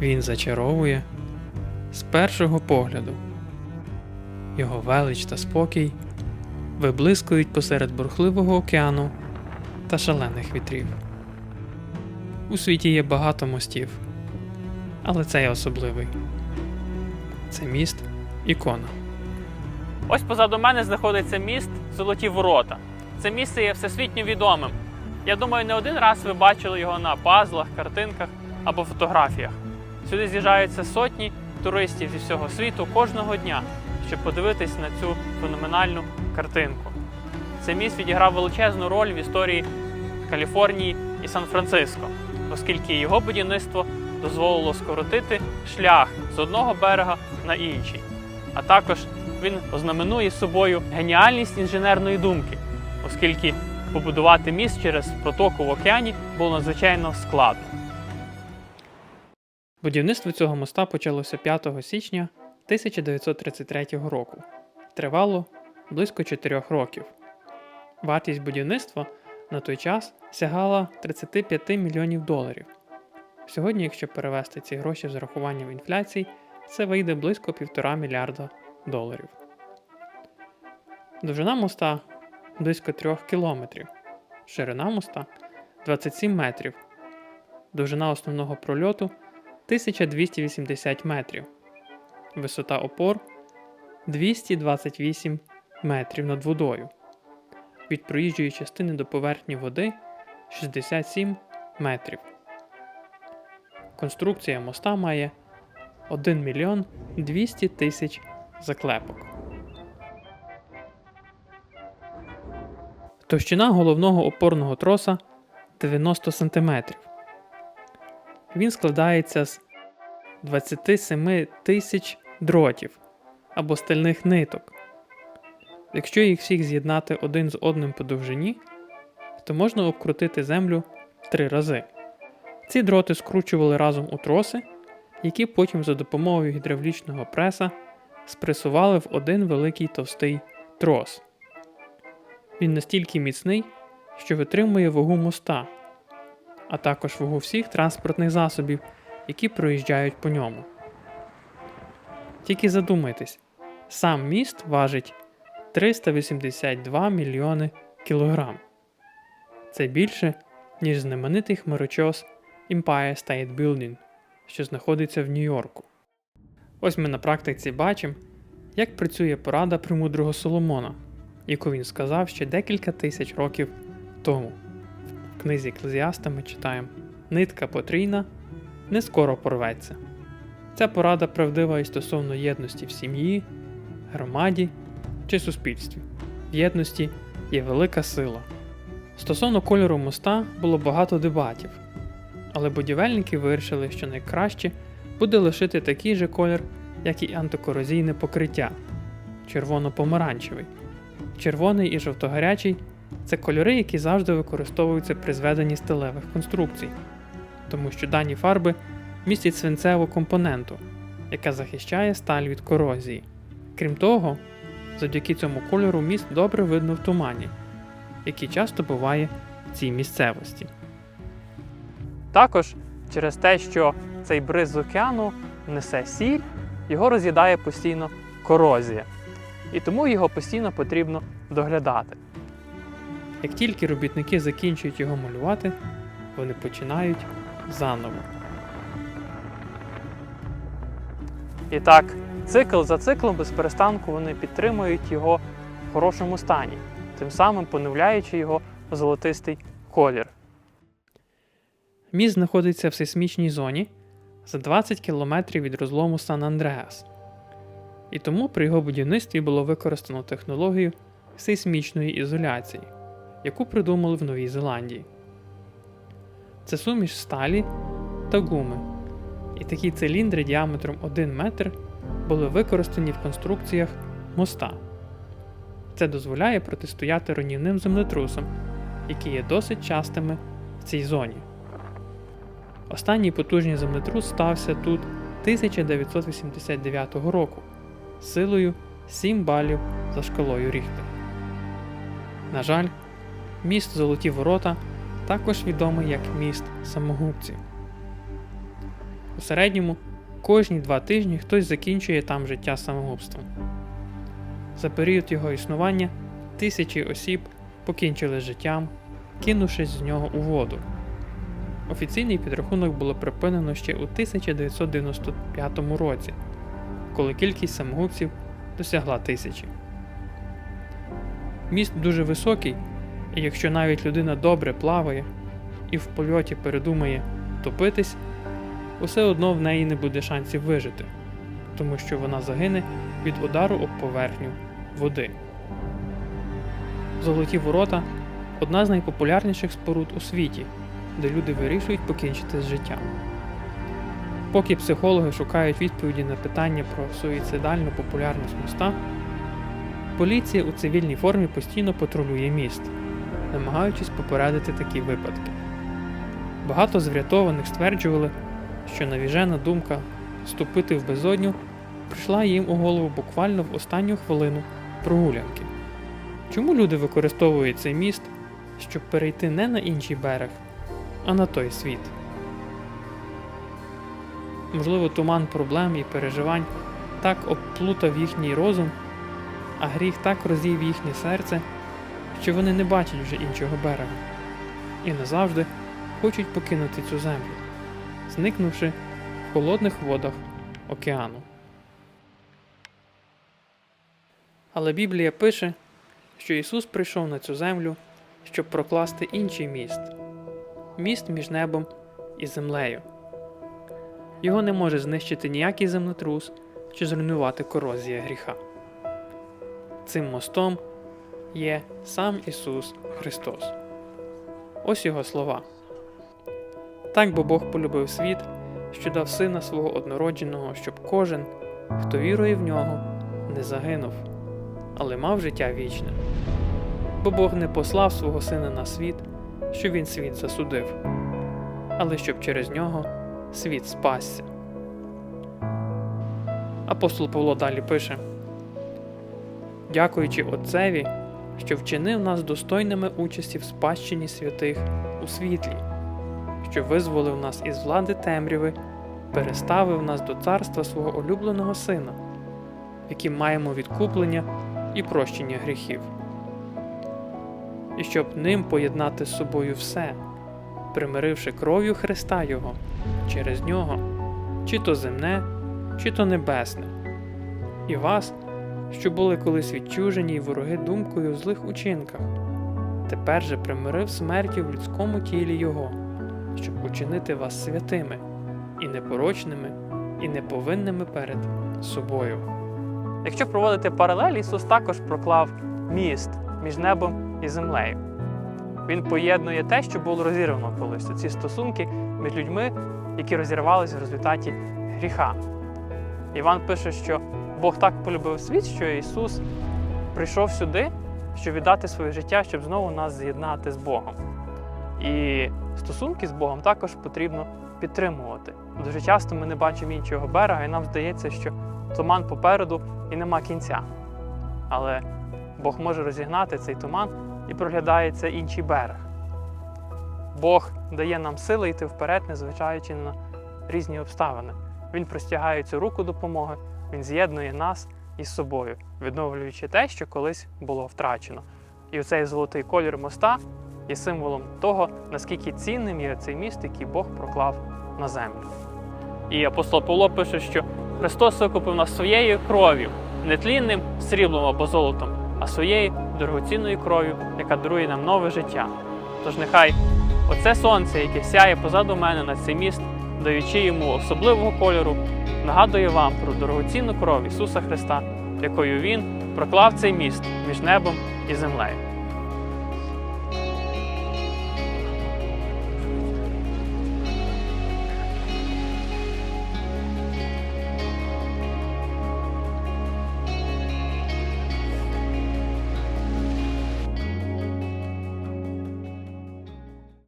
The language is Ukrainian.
Він зачаровує з першого погляду. Його велич та спокій виблискують посеред бурхливого океану та шалених вітрів. У світі є багато мостів, але цей особливий. Це міст ікона. Ось позаду мене знаходиться міст Золоті Ворота. Це місце є всесвітньо відомим. Я думаю, не один раз ви бачили його на пазлах, картинках або фотографіях. Сюди з'їжджаються сотні туристів зі всього світу кожного дня, щоб подивитись на цю феноменальну картинку. Цей міст відіграв величезну роль в історії Каліфорнії і Сан-Франциско, оскільки його будівництво дозволило скоротити шлях з одного берега на інший. А також він ознаменує собою геніальність інженерної думки, оскільки побудувати міст через протоку в океані було надзвичайно складно. Будівництво цього моста почалося 5 січня 1933 року. Тривало близько 4 років. Вартість будівництва на той час сягала 35 мільйонів доларів. Сьогодні, якщо перевести ці гроші з урахуванням інфляції, це вийде близько 1,5 мільярда доларів. Довжина моста близько 3 кілометрів, ширина моста 27 метрів, довжина основного прольоту 1280 метрів, висота опор 228 метрів над водою. Від проїжджої частини до поверхні води 67 метрів. Конструкція моста має 1 мільйон 200 тисяч заклепок. Товщина головного опорного троса 90 см. Він складається з 27 тисяч дротів або стальних ниток. Якщо їх всіх з'єднати один з одним по довжині, то можна обкрутити землю три рази. Ці дроти скручували разом у троси, які потім за допомогою гідравлічного преса спресували в один великий товстий трос. Він настільки міцний, що витримує вагу моста, а також вагу всіх транспортних засобів, які проїжджають по ньому. Тільки задумайтесь, сам міст важить 382 мільйони кілограм. Це більше, ніж знаменитий хмарочос Empire State Building, що знаходиться в Нью-Йорку. Ось ми на практиці бачимо, як працює порада премудрого Соломона, яку він сказав ще декілька тисяч років тому. Книзі Еклезіаста ми читаємо: Нитка потрійна не скоро порветься. Ця порада правдива і стосовно єдності в сім'ї, громаді чи суспільстві. В єдності є велика сила. Стосовно кольору моста було багато дебатів, але будівельники вирішили, що найкраще буде лишити такий же колір, як і антикорозійне покриття червоно-помаранчевий. Червоний і жовтогарячий це кольори, які завжди використовуються при зведенні сталевих конструкцій, тому що дані фарби містять свинцеву компоненту, яка захищає сталь від корозії. Крім того, завдяки цьому кольору міст добре видно в тумані, який часто буває в цій місцевості. Також через те, що цей бриз з океану несе сіль, його роз'їдає постійно корозія. І тому його постійно потрібно доглядати. Як тільки робітники закінчують його малювати, вони починають заново. І так, цикл за циклом без перестанку вони підтримують його в хорошому стані, тим самим поновляючи його в золотистий колір. Міст знаходиться в сейсмічній зоні за 20 км від розлому Сан Андреас. І тому при його будівництві було використано технологію сейсмічної ізоляції, яку придумали в Новій Зеландії. Це суміш сталі та гуми. І такі циліндри діаметром 1 метр були використані в конструкціях моста. Це дозволяє протистояти руйнівним землетрусам, які є досить частими в цій зоні. Останній потужний землетрус стався тут 1989 року силою 7 балів за шкалою Ріхтер. На жаль, міст Золоті Ворота також відомий як міст самогубців. У середньому кожні два тижні хтось закінчує там життя самогубством. За період його існування тисячі осіб покінчили життям, кинувшись з нього у воду. Офіційний підрахунок було припинено ще у 1995 році, коли кількість самогубців досягла тисячі. Міст дуже високий, і якщо навіть людина добре плаває і в польоті передумає топитись, усе одно в неї не буде шансів вижити, тому що вона загине від удару об поверхню води. Золоті ворота одна з найпопулярніших споруд у світі, де люди вирішують покінчити з життям. Поки психологи шукають відповіді на питання про суїцидальну популярність моста, поліція у цивільній формі постійно патрулює міст, намагаючись попередити такі випадки. Багато з врятованих стверджували, що навіжена думка вступити в безодню прийшла їм у голову буквально в останню хвилину прогулянки. Чому люди використовують цей міст, щоб перейти не на інший берег, а на той світ? Можливо, туман проблем і переживань так обплутав їхній розум, а гріх так розів їхнє серце, що вони не бачать вже іншого берега і назавжди хочуть покинути цю землю, зникнувши в холодних водах океану. Але Біблія пише, що Ісус прийшов на цю землю, щоб прокласти інший міст міст між небом і землею. Його не може знищити ніякий землетрус чи зруйнувати корозія гріха. Цим мостом є сам Ісус Христос. Ось його слова. Так бо Бог полюбив світ, що дав сина свого однородженого, щоб кожен, хто вірує в нього, не загинув, але мав життя вічне. Бо Бог не послав свого сина на світ, що він світ засудив, але щоб через нього світ спасся. Апостол Павло далі пише: Дякуючи Отцеві, що вчинив нас достойними участі в спадщині святих у світлі, що визволив нас із влади темряви, переставив нас до царства свого улюбленого Сина, яким маємо відкуплення і прощення гріхів, і щоб ним поєднати з собою все, примиривши кров'ю Христа Його через нього, чи то земне, чи то небесне, і вас, що були колись відчужені й вороги думкою в злих учинках, тепер же примирив смертю в людському тілі Його, щоб учинити вас святими, і непорочними, і неповинними перед собою. Якщо проводити паралель, Ісус також проклав міст між небом і землею. Він поєднує те, що було розірвано колись ці стосунки між людьми, які розірвалися в результаті гріха. Іван пише, що Бог так полюбив світ, що Ісус прийшов сюди, щоб віддати своє життя, щоб знову нас з'єднати з Богом. І стосунки з Богом також потрібно підтримувати. Дуже часто ми не бачимо іншого берега, і нам здається, що туман попереду і нема кінця. Але Бог може розігнати цей туман і проглядається інший берег. Бог дає нам сили йти вперед, незважаючи на різні обставини. Він простягає цю руку допомоги, він з'єднує нас із собою, відновлюючи те, що колись було втрачено. І оцей золотий колір моста є символом того, наскільки цінним є цей міст, який Бог проклав на землю. І апостол Павло пише, що Христос викупив нас своєю кров'ю, не тлінним сріблом або золотом, а своєю дорогоцінною кров'ю, яка дарує нам нове життя. Тож нехай оце сонце, яке сяє позаду мене на цей міст, даючи йому особливого кольору, нагадує вам про дорогоцінну кров Ісуса Христа, якою Він проклав цей міст між небом і землею.